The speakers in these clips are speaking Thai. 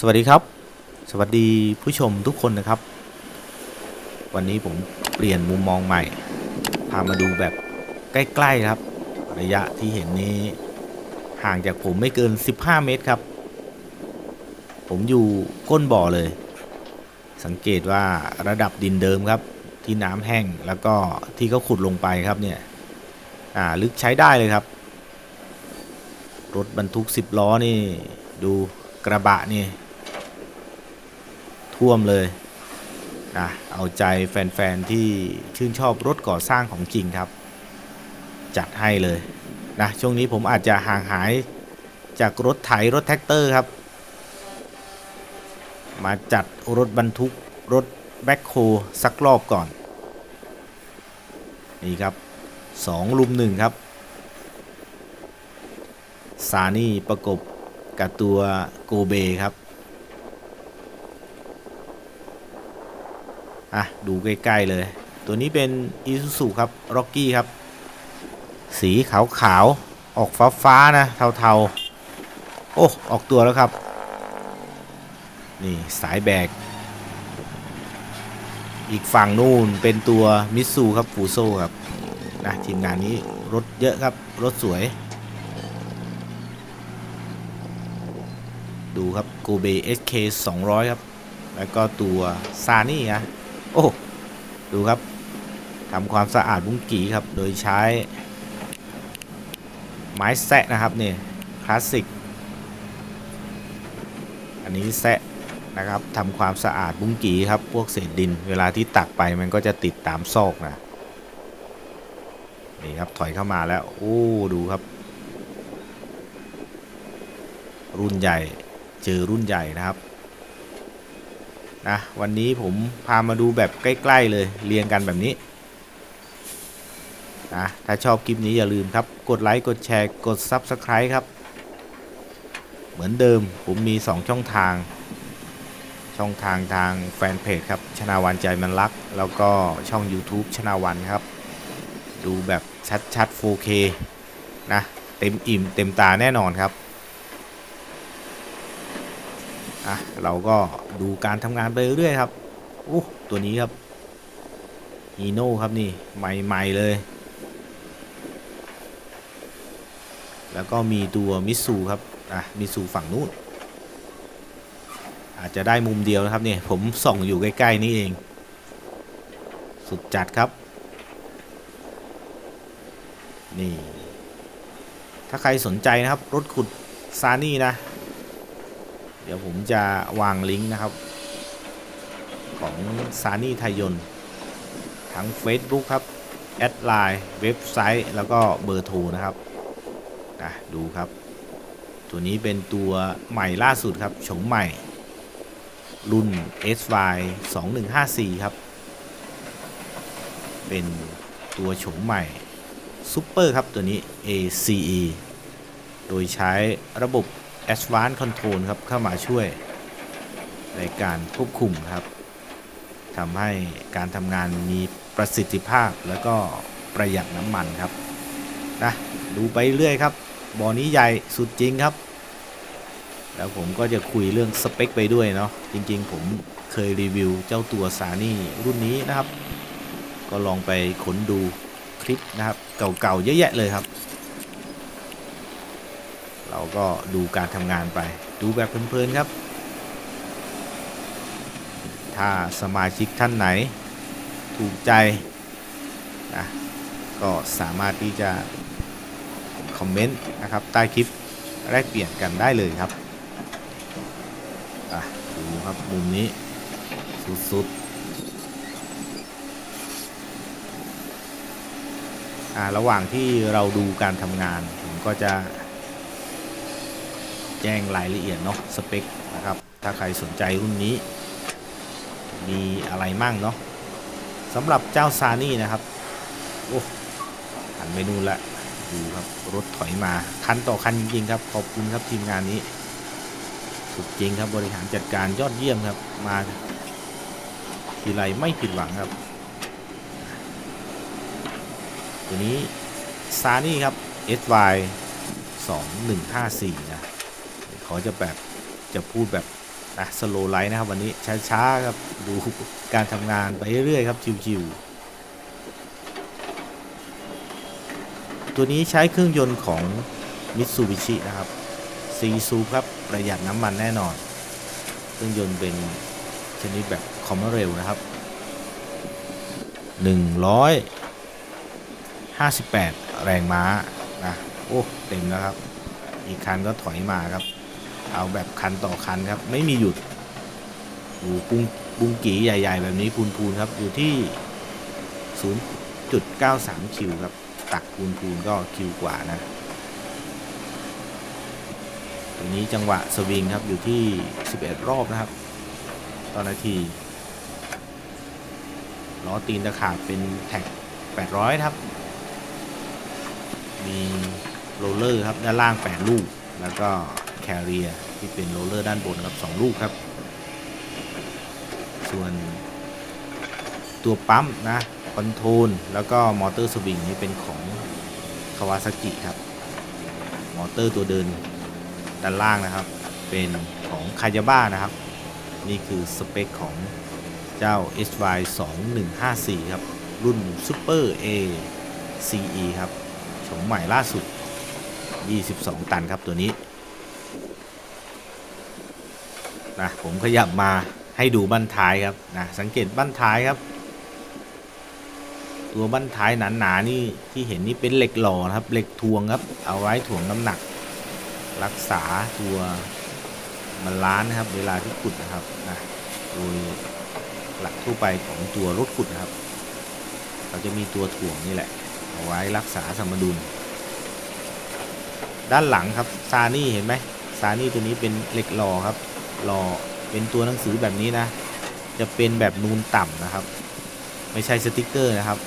สวัสดีครับ สวัสดีผู้ชมทุกคนนะครับ วันนี้ผมเปลี่ยนมุมมองใหม่ พามาดูแบบใกล้ๆครับ ระยะที่เห็นนี้ห่างจากผมไม่เกิน 15 เมตรครับ ผมอยู่ก้นบ่อเลย สังเกตว่าระดับดินเดิมครับ ที่น้ำแห้งแล้วก็ที่เขาขุดลงไปครับเนี่ยอ่าลึกใช้ได้เลยครับ รถบรรทุก 10 ล้อนี่ดูกระบะนี่ ท่วมเลยนะเอาใจแฟนๆ ที่ชื่นชอบรถก่อสร้างของจริงครับ จัดให้เลยนะช่วงนี้ผมอาจจะห่างหายจากรถไถรถแท็กเตอร์ครับ มาจัดรถบรรทุกรถแบ็คโฮสักรอบก่อน นี่ครับสองลุมหนึ่งครับ ซานี่ประกบกับตัวโกเบครับ อะ ดูใกล้ ๆ เลย ตัวนี้เป็น i s u z u ครับ Rocky ครับ สีขาวๆ ออกฟ้าๆ นะ เทาๆ โอ้ ออกตัวแล้วครับ นี่สายแบก อีกฝั่งนู่นเป็นตัวมิตซูครับฟูโซครับ นะทีมงานนี้รถเยอะครับ รถสวย ดูครับโกเบ SK 200 ครับ แล้วก็ตัวซานี่นะ โอ้ ดูครับทำความสะอาดบุ้งกีครับ โดยใช้ ไม้แซะนะครับเนี่ยคลาสสิก อันนี้แซะนะครับทำความสะอาดบุ้งกีครับ พวกเศษดิน เวลาที่ตักไปมันก็จะติดตามซอกนะนี่ครับถอยเข้ามาแล้ว โอ้ ดูครับ รุ่นใหญ่ เจอรุ่นใหญ่นะครับ นะวันนี้ผมพามาดูแบบใกล้ ๆ เลยเรียงกันแบบนี้นะถ้าชอบคลิปนี้อย่าลืมครับ กดไลค์กดแชร์กด Subscribe ครับ เหมือนเดิมผมมี 2 ช่องทาง ช่องทางทางแฟนเพจครับชนาวันใจมันรัก แล้วก็ช่อง YouTube ชนาวันครับ ดูแบบชัดๆ 4K นะเต็มอิ่มเต็มตาแน่นอนครับ อะเราก็ดูการทำงานไปเรื่อยครับโอ้ตัวนี้ครับฮีโน่ครับนี่ใหม่ๆเลย แล้วก็มีตัวมิสูครับอะมิสูฝั่งนู้นอาจจะได้มุมเดียวนะครับเนี่ยผมส่องอยู่ใกล้ ๆ นี่เอง สุดจัดครับ นี่ ถ้าใครสนใจนะครับ รถขุดซานี่นะ เดี๋ยวผมจะวางลิงก์นะครับ ของซานี่ไทยนทั้ง Facebook ครับ แอดไลน์เว็บไซต์ แล้วก็เบอร์โทรนะครับนะดูครับ ตัวนี้เป็นตัวใหม่ล่าสุดครับโฉมใหม่ รุ่น SY 2154 ครับ เป็นตัวโฉมใหม่ซูเปอร์ครับตัวนี้ ACE โดยใช้ระบบ Advanced Control ครับเข้ามาช่วยในการควบคุมครับทำให้การทำงานมีประสิทธิภาพแล้วก็ประหยัดน้ำมันครับนะดูไปเรื่อยครับบ่อนี้ใหญ่สุดจริงครับ แล้วผมก็จะคุยเรื่องสเปคไปด้วยเนาะจริงๆ ผมเคยรีวิวเจ้าตัวซานี่รุ่นนี้นะครับ ก็ลองไปค้นดูคลิปนะครับ เก่าๆเยอะแยะเลยครับ เราก็ดูการทำงานไป ดูแบบเพลินๆครับ ถ้าสมาชิกท่านไหนถูกใจนะก็สามารถที่จะคอมเมนต์นะครับใต้คลิปแลกเปลี่ยนกันได้เลยครับอะดูครับมุมนี้สุดๆอ่าระหว่างที่เราดูการทำงาน ผมก็จะ แจ้งรายละเอียดเนาะสเปคนะครับ ถ้าใครสนใจรุ่นนี้ มีอะไรมั่งเนาะสำหรับเจ้าซานี่นะครับ โอ้หันไปนู่นละดูครับรถถอยมา คันต่อคันจริงๆครับ ขอบคุณครับทีมงานนี้ สุดจริงครับบริหารจัดการยอดเยี่ยมครับ มาทีไรไม่ผิดหวังครับ ตัวนี้ซานี่ครับ SY 2154 นะ เขาจะแบบจะพูดแบบนะสโลไลท์นะครับ วันนี้ช้าๆครับดูการทำงานไปเรื่อยๆครับชิวๆตัวนี้ใช้เครื่องยนต์ของมิตซูบิชินะครับซีซูครับประหยัดน้ำมันแน่นอน เครื่องยนต์เป็นชนิดแบบคอมเมอร์เรลนะครับ 158 แรงม้านะโอ้ เต็มแล้วครับ อีกคันก็ถอยมาครับ เอาแบบคันต่อคันครับ ไม่มีหยุดดูปุงปุงกีใหญ่ ๆ แบบนี้พูนๆครับ อยู่ที่ 0.93 คิวครับ ตักพูนๆก็คิวกว่านะตัวนี้จังหวะสวิงครับอยู่ที่ 11 รอบนะครับ ต่อนาทีล้อตีนตะขาบเป็นแท็ก 800 ครับ มีโรลเลอร์ครับ ด้านล่าง 8 ลูก แล้วก็แคเรีย ที่เป็นโรลเลอร์ด้านบนครับ2ลูกครับ ส่วนตัวปั๊มนะคอนโทรลแล้วก็มอเตอร์สวิงนี่เป็นของคาวาซากิครับ มอเตอร์ตัวเดินด้านล่างนะครับ เป็นของคายาบ้านะครับ นี่คือสเปคของเจ้า SY 2154ครับ รุ่น Super A CE ครับโฉมใหม่ล่าสุด 22 ตันครับตัวนี้ นะผมขยับมาให้ดูบั้นท้ายครับนะสังเกตบั้นท้ายครับ ตัวบั้นท้ายหนาๆนี่ที่เห็นนี่เป็นเหล็กหล่อครับเหล็กทวงครับ เอาไว้ถ่วงน้ำหนัก รักษาตัวมันล้านนะครับ เวลาที่ขุดนะครับนะโดยหลักทั่วไปของตัวรถขุดนะครับเขาจะมีตัวถ่วงนี่แหละ เอาไว้รักษาสมดุล ด้านหลังครับซานี่เห็นไหมซานี่ตัวนี้เป็นเหล็กหล่อครับ หล่อเป็นตัวหนังสือแบบนี้นะ จะเป็นแบบนูนต่ำนะครับ ไม่ใช่สติกเกอร์นะครับ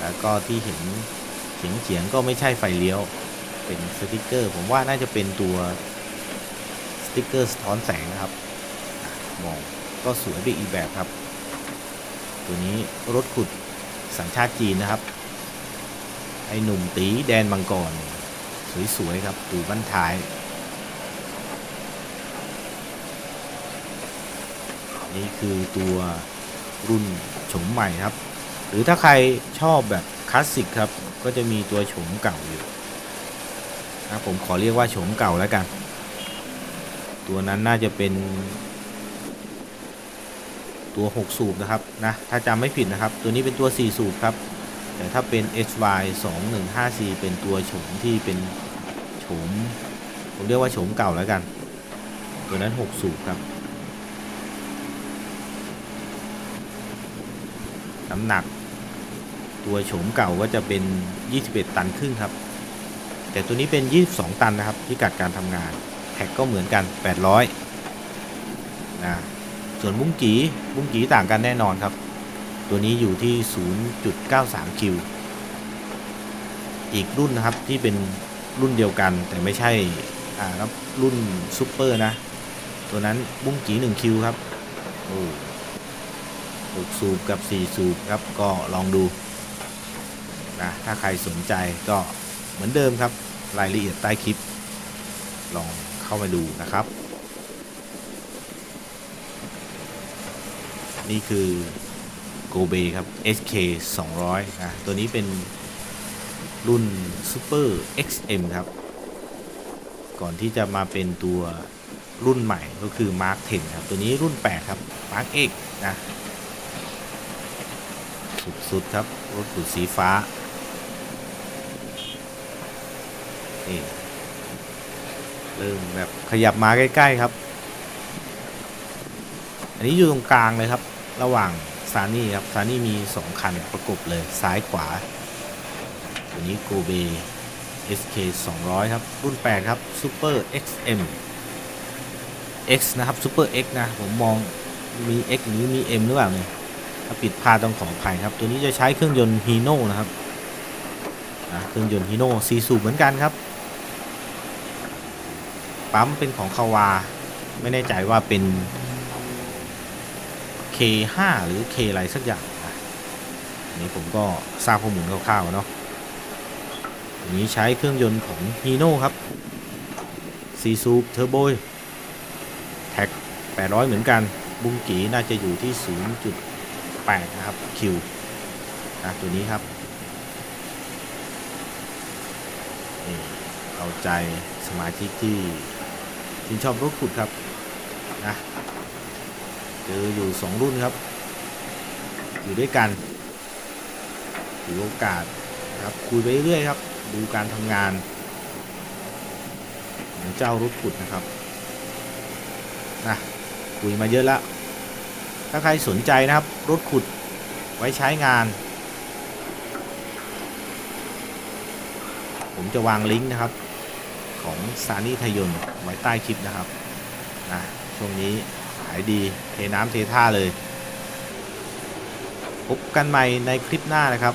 แล้วก็ที่เห็นเฉียงเฉียงๆก็ไม่ใช่ไฟเลี้ยว เป็นสติกเกอร์ ผมว่าน่าจะเป็นตัวสติกเกอร์สะท้อนแสงนะครับ มองก็สวยไปอีกแบบครับ ตัวนี้รถขุดสัญชาติจีนนะครับ ไอหนุ่มตีแดนมังกร สวยๆครับ ดูบั้นท้าย นี่คือตัวรุ่นโฉมใหม่ครับ หรือถ้าใครชอบแบบคลาสสิกครับ ก็จะมีตัวโฉมเก่าอยู่นะผมขอเรียกว่าโฉมเก่าแล้วกัน ตัวนั้นน่าจะเป็น ตัว 6 สูบนะครับนะถ้าจำไม่ผิดนะครับ ตัวนี้เป็นตัว 4 สูบครับ แต่ถ้าเป็น SY 2 1 5 4เป็นตัวโฉมที่เป็นโฉมผมเรียกว่าโฉมเก่าแล้วกัน ตัวนั้น 6 สูบครับ น้ำหนัก ตัวโฉมเก่าก็จะเป็น 21 ตันครึ่งครับ แต่ตัวนี้เป็น 22 ตันนะครับพิกัดการทำงานแท็กก็เหมือนกัน 800นะส่วนบุ้งกีบุ้งกีต่างกันแน่นอนครับ ตัวนี้อยู่ที่ 0.93 คิว อีกรุ่นนะครับที่เป็นรุ่นเดียวกันแต่ไม่ใช่อ่ารุ่นซูเปอร์นะ ตัวนั้นบุ้งกี1คิวครับโอ้ 6 สูบกับ 4 สูบครับก็ลองดูนะถ้าใครสนใจก็เหมือนเดิมครับ รายละเอียดใต้คลิป ลองเข้ามาดูนะครับ นี่คือโกเบครับ SK 200นะตัวนี้เป็นรุ่น Super XM ครับ ก่อนที่จะมาเป็นตัวรุ่นใหม่ก็คือ Mark 10 ครับ ตัวนี้รุ่น 8 ครับ Mark X นะ สุดๆครับรถขุดสีฟ้านี่เริ่มแบบขยับมาใกล้ ๆครับ อันนี้อยู่ตรงกลางเลยครับ ระหว่างซานี่ครับซานี่มี2คันประกบเลยซ้ายขวาตัวนี้โกเบ SK 200 ครับ รุ่น 8 ครับ Super XM X นะครับ Super X นะ ผมมองมี X หรือมี M หรือเปล่าเนี่ย ถ้าผิดพลาดต้องขออภัยครับ ตัวนี้จะใช้เครื่องยนต์ฮีโน่นะครับเครื่องยนต์ฮีโน่ซีสูบเหมือนกันครับ ปั๊มเป็นของคาวา ไม่แน่ใจว่าเป็น K5 หรือ K อะไรสักอย่างนนี้ผมก็ทราบข้อมูลคร่าวๆเนาะตัวนี้ใช้เครื่องยนต์ของฮีโน่ครับซีซูเทอร์โบแท็ก 800 เหมือนกัน บุงกีน่าจะอยู่ที่ 8นะครับคิวนะตัวนี้ครับนี่เอาใจสมาชิกที่ชื่นชอบรถขุดครับนะเจออยู่ 2 รุ่นครับ อยู่ด้วยกันถือโอกาสนะครับคุยไปเรื่อยครับ ดูการทำงานของเจ้ารถขุดนะครับนะคุยมาเยอะแล้ว ถ้าใครสนใจนะครับ รถขุดไว้ใช้งาน ผมจะวางลิงก์นะครับ ของซานี่ทยนไว้ใต้คลิปนะครับนะช่วงนี้ขายดีเทน้ำเทท่าเลย พบกันใหม่ในคลิปหน้านะครับ